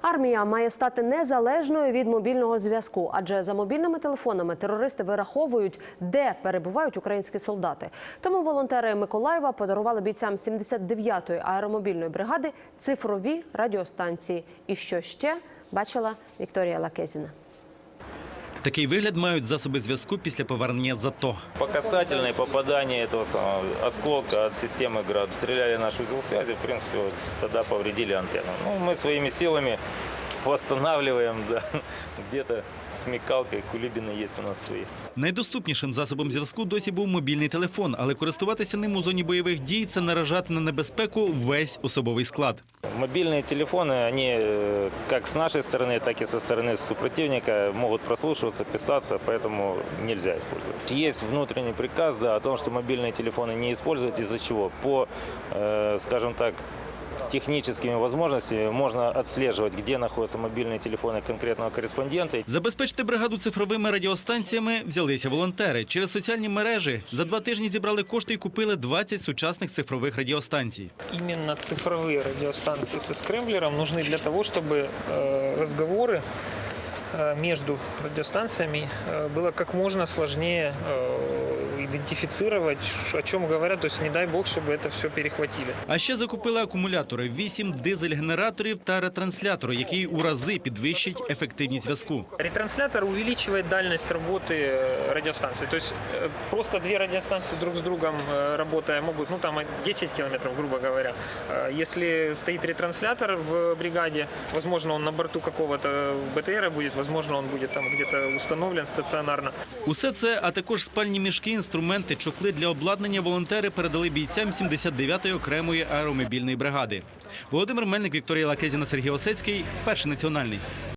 Армія має стати незалежною від мобільного зв'язку, адже за мобільними телефонами терористи вираховують, де перебувають українські солдати. Тому волонтери Миколаєва подарували бійцям 79-ї аеромобільної бригади цифрові радіостанції. І що ще бачила Вікторія Лакезіна. Такий вигляд мають засоби зв'язку після повернення з АТО. По касательной попадание этого самого осколка от системы ГРАД стреляли наш узел связи, в принципе, вот тогда повредили антенну. Ну, мы своими силами восстанавливаем, да, где-то смекалкой, кулибины есть у нас свои. Найдоступнішим засобом зв'язку досі був мобільний телефон, але користуватися ним у зоні бойових дій це наражати на небезпеку весь особовий склад. Мобильные телефоны, они э, как с нашей стороны, так и со стороны супротивника могут прослушиваться, писаться, поэтому нельзя использовать. Есть внутренний приказ да, о том, что мобильные телефоны не использовать, из-за чего? По, э, скажем так, техническими возможностями можно отслеживать, где находятся мобильные телефоны конкретного корреспондента. Забезпечити бригаду цифровими радіостанціями взялися волонтери. Через соціальні мережі за два тижні зібрали кошти і купили 20 сучасних цифрових радіостанцій. Именно цифровые радиостанции со скрэмблером нужны для того, чтобы э, разговоры э, между радиостанциями э, было как можно сложнее э, идентифицировать, ш- о чем говорят. То есть не дай бог, чтобы это все перехватили. А ще закупили акумулятори, 8 дизель-генераторів та ретранслятор, який у рази підвищить ефективність зв'язку. Ретранслятор увеличивает дальность работы э, радиостанции. То есть э, просто две радиостанции друг с другом э, работая могут, ну там 10 километров, грубо говоря. Э, Если стоит ретранслятор в бригаде, возможно, он на борту какого-то БТРа будет, возможно, он будет там где-то установлен стационарно. Усе це, а також спальні мішки, інструменти, чохли для обладнання волонтери передали бійцям 79-ї окремої аеромобільної бригади. Володимир Мельник, Вікторія Лакезіна, Сергій Осецький, перший національний.